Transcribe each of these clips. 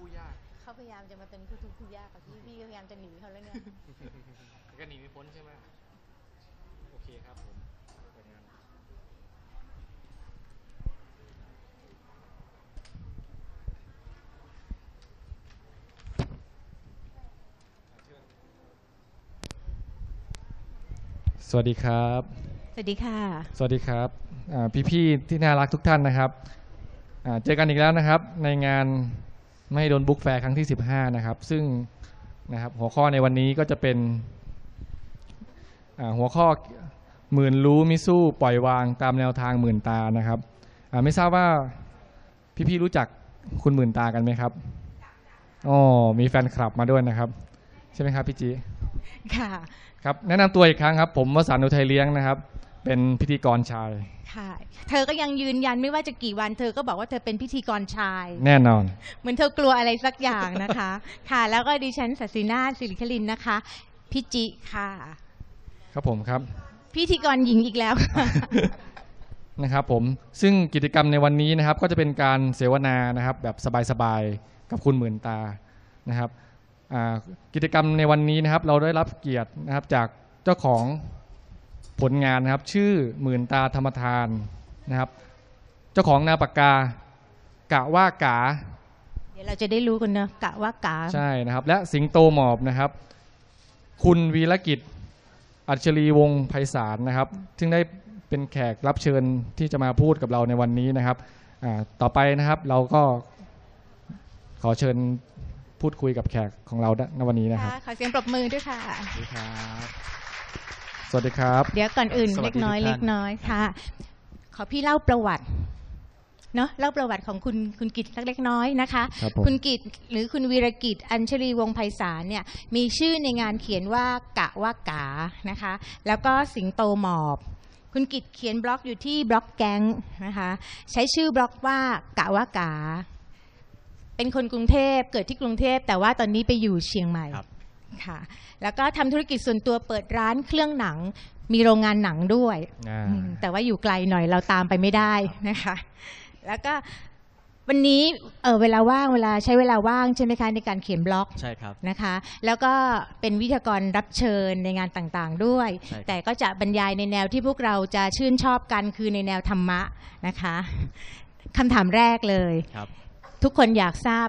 คู่ทุกข์คู่ยากเขาพยายามจะมาเป็นคู่ทุกข์คู่ยากกับพี่พี่ก็พยายามจะหนีเขาแล้วเนี่ยแต่ก็หนีไม่พ้นใช่ไหมโอเคครับผมเปิดงานสวัสดีครับ สวัสดีค่ะ สวัสดีครับอ่าพี่ๆที่น่ารักทุกท่านนะครับอ่าเจอกันอีกแล้วนะครับ ในงาน ไม่โดนบุ๊กแฟร์ครั้งที่ 15 นะครับ ซึ่งนะครับหัวข้อในวันนี้ก็จะเป็นอ่าหัวข้อหมื่นรู้มิสู้ปล่อยวางตามแนวทางหมื่นตานะครับอ่าไม่ทราบว่าพี่ๆรู้จักคุณหมื่นตากันไหมครับอ๋อมีแฟนคลับมาด้วยนะครับ ใช่ไหมครับพี่จีค่ะครับแนะนำตัวอีกครั้งครับ ผมวสันต์อุทัยเลี้ยงนะครับ เป็นพิธีกรชาย ค่ะ เธอก็ยังยืนยันไม่ว่าจะกี่วัน เธอก็บอกว่าเธอเป็นพิธีกรชาย แน่นอน เหมือนเธอกลัวอะไรสักอย่างนะคะ ค่ะ แล้วก็ดิฉันศศินาถสิริคลินนะคะพี่จิค่ะ ครับผมครับ พิธีกรหญิงอีกแล้วค่ะนะครับผม ซึ่งกิจกรรมในวันนี้นะครับ ก็จะเป็นการเสวนานะครับ แบบสบายๆกับคุณหมื่นตานะครับ อ่า กิจกรรมในวันนี้นะครับ เราได้รับเกียรตินะครับจากเจ้าของ ผลงานนะครับ ชื่อหมื่นตาธรรมทานนะครับ เจ้าของนามปากกากะว่ากา เดี๋ยวเราจะได้รู้กันนะกะว่ากาใช่นะครับ และสิงโตหมอบนะครับ คุณวีรกิจอัจฉรีวงศ์ไพศาลนะครับ ซึ่งได้เป็นแขกรับเชิญที่จะมาพูดกับเราในวันนี้นะครับอ่าต่อไปนะครับเราก็ขอเชิญพูดคุยกับแขกของเราในวันนี้นะครับค่ะขอเสียงปรบมือด้วยค่ะสวัสดีครับ สวัสดีครับ เดี๋ยวก่อนอื่นสวัสดีเล็กน้อยทุกท่านเล็กน้อยค่ะ ขอพี่เล่าประวัติเนาะเล่าประวัติของคุณคุณกิตสักเล็กน้อยนะคะครับผมคุณกิตหรือคุณวีรกิจอัญชลีวงศ์ไพศาลเนี่ยมีชื่อในงานเขียนว่ากะว่ากานะคะ แล้วก็สิงโตหมอบ คุณกิตเขียนบล็อกอยู่ที่บล็อกแก๊งนะคะใช้ชื่อบล็อกว่ากะว่ากา เป็นคนกรุงเทพเกิดที่กรุงเทพแต่ว่าตอนนี้ไปอยู่เชียงใหม่ ครับค่ะ แล้วก็ทำธุรกิจส่วนตัวเปิดร้านเครื่องหนัง มีโรงงานหนังด้วย อ่า อืมแต่ว่าอยู่ไกลหน่อยเราตามไปไม่ได้นะคะ แล้วก็วันนี้เออเวลาว่างเวลาใช้เวลาว่างใช่ไหมคะในการเขียนบล็อกใช่ครับ นะคะ แล้วก็เป็นวิทยากรรับเชิญในงานต่างๆด้วย ใช่ครับ แต่ก็จะบรรยายในแนวที่พวกเราจะชื่นชอบกันคือในแนวธรรมะนะคะคำถามแรกเลย ครับ ทุกคนอยากทราบ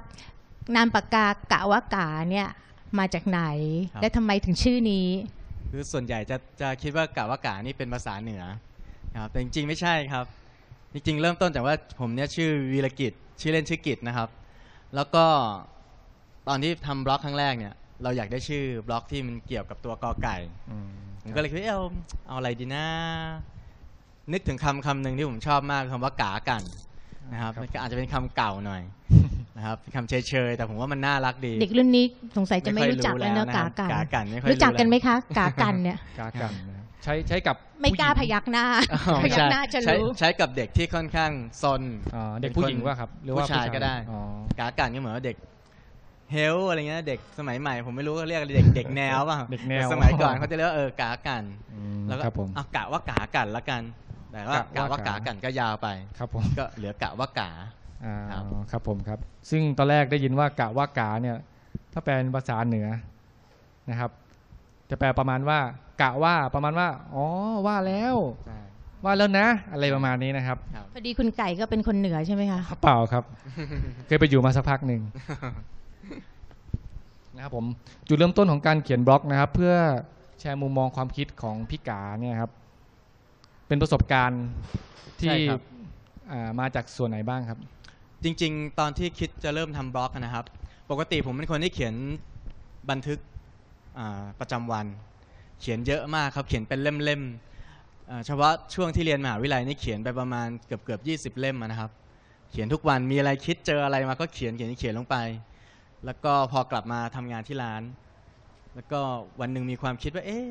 นามปากกากะวะกาเนี่ย มาจากไหนครับและทำไมถึงชื่อนี้ คือส่วนใหญ่จะจะคิดว่ากะว่ากานี่เป็นภาษาเหนือนะครับแต่จริงๆไม่ใช่ครับ จริงๆ เริ่มต้นจากว่าผมเนี่ยชื่อวีรกิจชื่อเล่นชื่อกิจนะครับ แล้วก็ตอนที่ทำบล็อกครั้งแรกเนี่ยเราอยากได้ชื่อบล็อกที่มันเกี่ยวกับตัวกอไก่อืมผมก็เลยคิดว่าเอ้าเอาเอาอะไรดีนะนึกถึงคำคำหนึ่งที่ผมชอบมากคำว่ากากันนะครับมันก็อาจจะเป็นคำเก่าหน่อย นะครับเป็นคำเฉยๆแต่ผมว่ามันน่ารักดี เด็กรุ่นนี้สงสัยจะไม่ค่อยรู้จักแล้วเนอะนะกาครับกันกากันไม่ค่อยรู้จักกันไหมแล้วคะ กากันเนี่ยกากันนะครับใช้ใช้กับไม่กล้าพผู้หญิงยักหน้าอ๋อพยักหน้าจะใช้รู้ใช้กับเด็กที่ค่อนข้างซนอ่าเด็กผู้หญิงว่าครับหรือว่าผู้ชายก็ได้อ๋อกากันก็เหมือนว่าเด็กเฮลอะไรเงี้ยเด็กสมัยใหม่ผมไม่รู้เขาเรียกอะไรเด็กเด็กแนวป่ะเด็กแนวต่สมัยก่อนเขาจะเรียกว่าเออกากันอืมแล้วก็ครับผมอะกะว่ากากันละกันแต่ว่ากะกะว่าว่ากากากันก็ยาวไปครับผมก็เหลือกะว่ากา อ่าครับครับผมครับ ซึ่งตอนแรกได้ยินว่ากะว่ากาเนี่ย ถ้าแปลเป็นภาษาเหนือนะครับ จะแปลประมาณว่า กะว่าประมาณว่า อ๋อว่าแล้วใช่ว่าแล้วนะ อะไรประมาณนี้นะครับครับพอดีคุณไก่ก็เป็นคนเหนือใช่ไหมคะเปล่าครับ เคยไปอยู่มาสักพักหนึ่งนะครับผมจุดเริ่มต้นของการเขียนบล็อกนะครับ เพื่อแชร์มุมมองความคิดของพี่กาเนี่ยครับ เป็นประสบการณ์ที่ใช่ครับอ่ามาจากส่วนไหนบ้างครับ จริง ๆ ตอนที่คิดจะเริ่มทำบล็อกนะครับ ปกติผมเป็นคนที่เขียนบันทึกประจำวัน เขียนเยอะมากครับ เขียนเป็นเล่มๆเฉพาะช่วงที่เรียนมหาวิทยาลัยนี่เขียนไปประมาณเกือบเกือบยีเล่มนะครับ เขียนทุกวันมีอะไรคิดเจออะไรมาก็เขียนเขียนเขียนลงไป แล้วก็พอกลับมาทำงานที่ร้าน แล้วก็วันหนึ่งมีความคิดว่าเอ๊ะ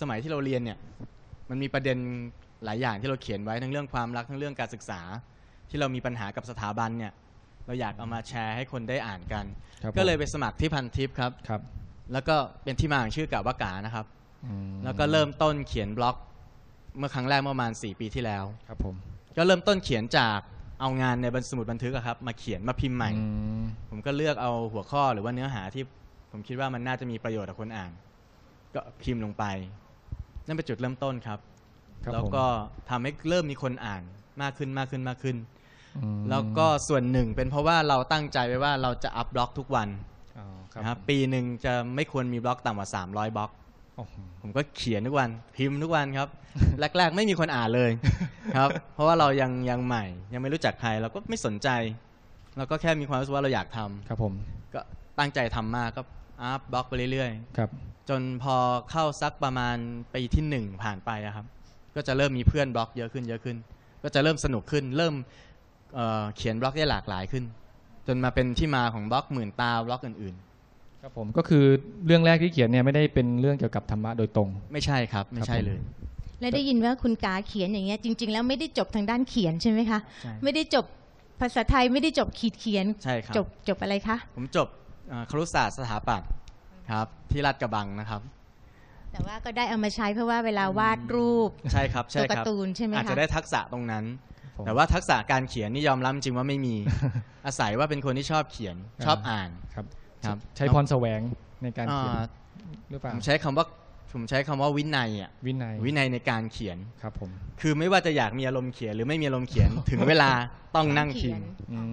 สมัยที่เราเรียนเนี่ยมันมีประเด็นหลายอย่างที่เราเขียนไว้ทั้งเรื่องความรักทั้งเรื่องการศึกษา ที่เรามีปัญหากับสถาบันเนี่ย เราอยากเอามาแชร์ให้คนได้อ่านกัน ครับก็เลยผมไปสมัครที่พันทิปครับ ครับแล้วก็เป็นที่มาของชื่อกะว่ากานะครับ อืมแล้วก็เริ่มต้นเขียนบล็อก เมื่อครั้งแรกเมื่อประมาณ 4 ปีที่แล้ว ครับผมก็เริ่มต้นเขียนจากเอางานในบันสมุดบันทึกอะครับ มาเขียนมาพิมพ์ใหม่ อืมผมก็เลือกเอาหัวข้อหรือว่าเนื้อหาที่ผมคิดว่ามันน่าจะมีประโยชน์กับคนอ่าน ก็พิมพ์ลงไป นั่นเป็นจุดเริ่มต้นครับ ครับแล้วผมก็ทำให้เริ่มมีคนอ่านมากขึ้นมากขึ้นมากขึ้นอืม แล้วก็ส่วนหนึ่งเป็นเพราะว่าเราตั้งใจไว้ว่าเราจะอัพบล็อกทุกวันอ๋อนะครับปีหนึ่งจะไม่ควรมีบล็อกต่ำกว่า 300 บล็อกโอ้โหผมก็เขียนทุกวันพิมพ์ทุกวันครับ แรก ๆ ไม่มีคนอ่านเลยครับ เพราะว่าเรายังยังใหม่ ยังไม่รู้จักใครเราก็ไม่สนใจ เราก็แค่มีความรู้สึกว่าเราอยากทำครับผมก็ตั้งใจทำมากก็อัพบล็อกไปเรื่อยครับๆจนพอเข้าสักประมาณปีที่หนึ่งผ่านไปอะครับ ก็จะเริ่มมีเพื่อนบล็อกเยอะขึ้นเยอะขึ้น ก็จะเริ่มสนุกขึ้น เริ่ม เอ่อเขียนบล็อกได้หลากหลายขึ้น จนมาเป็นที่มาของบล็อกหมื่นตาบล็อกอื่นครับผมก็คือเรื่องแรกที่เขียนเนี่ยไม่ได้เป็นเรื่องเกี่ยวกับธรรมะโดยตรง ๆ ไม่ใช่ครับ ไม่ใช่ครับผมเลย และได้ยินว่าคุณกาเขียนอย่างเงี้ยจริง ๆ แล้วไม่ได้จบทางด้านเขียนใช่ไหมคะใช่ ไม่ได้จบภาษาไทยไม่ได้จบขีดเขียน ใช่ครับ จบจบอะไรคะผมจบเอ่อครุศาสตร์สถาปัตย์ครับที่ลาดกระบังนะครับ แต่ว่าก็ได้เอามาใช้เพราะว่าเวลาวาดรูป ใช่ครับ ใช่ตัวคการ์รับตูนใช่ไหมอาจคะจะได้ทักษะตรงนั้นผม แต่ว่าทักษะการเขียนนี่ยอมรับจริงว่าไม่มี อาศัยว่าเป็นคนที่ชอบเขียนชอบอ่านครับครับ ใช้พรแสวงในการเขียนอ่าหรือเปล่าผมใช้คำว่าผมใช้คำว่าวินัยอะวินัยวินัยในการเขียนครับผมคือไม่ว่าจะอยากมีอารมณ์เขียนหรือไม่มีอารมณ์เขียนถึงเวลาต้องนั่งพิมพ์อืม